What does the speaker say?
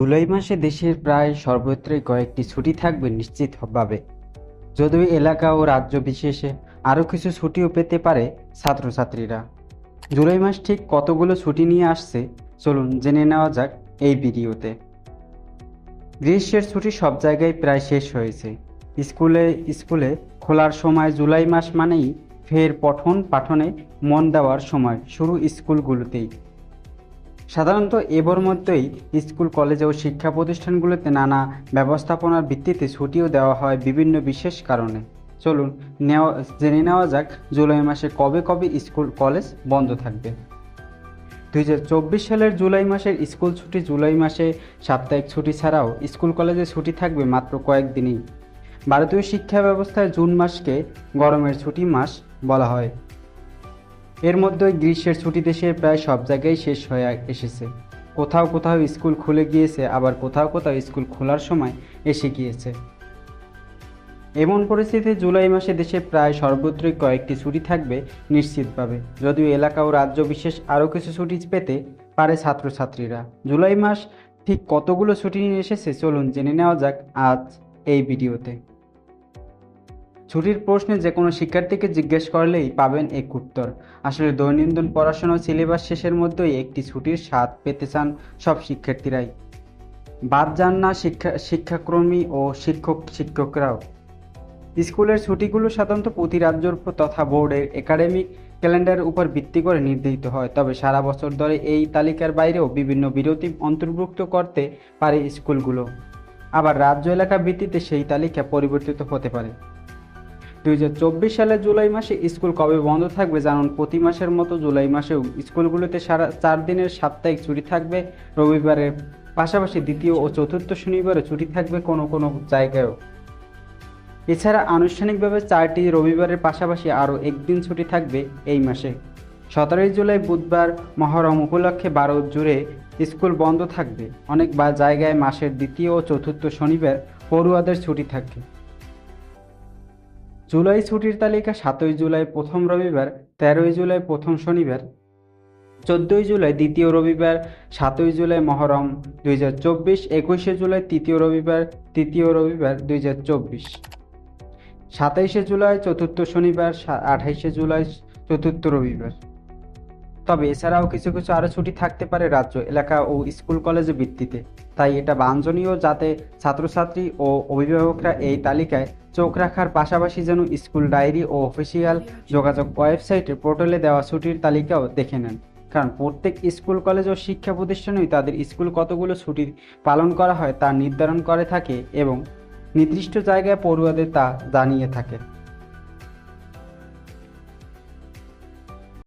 জুলাই মাসে দেশের প্রায় সর্বত্রই কয়েকটি ছুটি থাকবে নিশ্চিতভাবে যদিও এলাকা ও রাজ্য বিশেষে আরও কিছু ছুটিও পেতে পারে ছাত্রছাত্রীরা। জুলাই মাস ঠিক কতগুলো ছুটি নিয়ে আসছে, চলুন জেনে নেওয়া যাক এই ভিডিওতে। গ্রীষ্মের ছুটি সব জায়গায় প্রায় শেষ হয়েছে। স্কুলে স্কুলে খোলার সময় জুলাই মাস মানেই ফের পঠন পাঠনে মন দেওয়ার সময় শুরু স্কুলগুলোতেই। সাধারণত এবার মধ্যেই স্কুল, কলেজ ও শিক্ষা প্রতিষ্ঠানগুলোতে নানা ব্যবস্থাপনার ভিত্তিতে ছুটিও দেওয়া হয় বিভিন্ন বিশেষ কারণে। চলুন নেওয়া, জেনে নেওয়া যাক জুলাই মাসে কবে কবে স্কুল, কলেজ বন্ধ থাকবে। দু হাজার চব্বিশ সালের জুলাই মাসের স্কুল ছুটি জুলাই মাসে সাপ্তাহিক ছুটি ছাড়াও স্কুল, কলেজে ছুটি থাকবে মাত্র কয়েকদিনই। ভারতীয় শিক্ষা ব্যবস্থায় জুন মাসকে গরমের ছুটি মাস বলা হয়। এর মধ্যে গ্রীষ্মের ছুটি দেশের প্রায় সব জায়গায় শেষ হয়ে এসেছে। কোথাও কোথাও স্কুল খুলে গিয়েছে, আবার কোথাও কোথাও স্কুল খোলার সময় এসে গিয়েছে। এমন পরিস্থিতিতে জুলাই মাসে দেশে প্রায় সর্বত্রই কয়েকটি ছুটি থাকবে নিশ্চিতভাবে। যদিও এলাকা ও রাজ্য বিশেষ আরও কিছু ছুটি পেতে পারে ছাত্রছাত্রীরা। জুলাই মাস ঠিক কতগুলো ছুটি নিয়ে এসেছে চলুন জেনে নেওয়া যাক আজ এই ভিডিওতে। ছুটির প্রশ্নে যে কোনো শিক্ষার্থীকে জিজ্ঞেস করলেই পাবেন এক উত্তর। আসলে দৈনন্দিন পড়াশোনা সিলেবাস শেষের মধ্যেই একটি ছুটির স্বাদ পেতে চান সব শিক্ষার্থীরাই। বাদ যান না শিক্ষা, শিক্ষাকর্মী ও শিক্ষক, শিক্ষকরাও। স্কুলের ছুটিগুলো সাধারণত প্রতি রাজ্যের তথা বোর্ডের একাডেমিক ক্যালেন্ডারের উপর ভিত্তি করে নির্ধারিত হয়। তবে সারা বছর ধরে এই তালিকার বাইরেও বিভিন্ন বিরতি অন্তর্ভুক্ত করতে পারে স্কুলগুলো। আবার রাজ্য এলাকা ভিত্তিতে সেই তালিকা পরিবর্তিত হতে পারে। দুই সালের জুলাই মাসে স্কুল কবে বন্ধ থাকবে জানুন। প্রতি মাসের মতো জুলাই মাসেও স্কুলগুলোতে সারা চার দিনের সাপ্তাহিক ছুটি থাকবে। রবিবারের পাশাপাশি দ্বিতীয় ও চতুর্থ শনিবারে ছুটি থাকবে কোনো কোনো জায়গায়ও। এছাড়া আনুষ্ঠানিকভাবে চারটি রবিবারের পাশাপাশি আরও একদিন ছুটি থাকবে এই মাসে। সতেরোই জুলাই বুধবার মহরম উপলক্ষে বারো জুড়ে স্কুল বন্ধ থাকবে। অনেক বা জায়গায় মাসের দ্বিতীয় ও চতুর্থ শনিবার পড়ুয়াদের ছুটি থাকবে জুলাই ছুটির তালিকা সাতই জুলাই প্রথম রবিবার, তেরোই জুলাই প্রথম শনিবার, চোদ্দই জুলাই দ্বিতীয় রবিবার, সাতই জুলাই মহরম দুই হাজার চব্বিশ, একুশে জুলাই তৃতীয় রবিবার তৃতীয় রবিবার দুই হাজার চব্বিশ। সাতাইশে জুলাই চতুর্থ শনিবার আঠাইশে জুলাই চতুর্থ রবিবার। তবে এছাড়াও কিছু কিছু আরও ছুটি থাকতে পারে রাজ্য, এলাকা ও স্কুল কলেজের ভিত্তিতে। তাই এটা বাঞ্ছনীয় যাতে ছাত্রছাত্রী ও অভিভাবকরা এই তালিকায় চোখ রাখার পাশাপাশি যেন স্কুল ডায়েরি ও অফিসিয়াল যোগাযোগ ওয়েবসাইটে পোর্টালে দেওয়া ছুটির তালিকাও দেখে নেন। কারণ প্রত্যেক স্কুল, কলেজ ও শিক্ষা প্রতিষ্ঠানেই তাদের স্কুল কতগুলো ছুটি পালন করা হয় তা নির্ধারণ করে থাকে এবং নির্দিষ্ট জায়গায় পড়ুয়াদের তা জানিয়ে থাকে।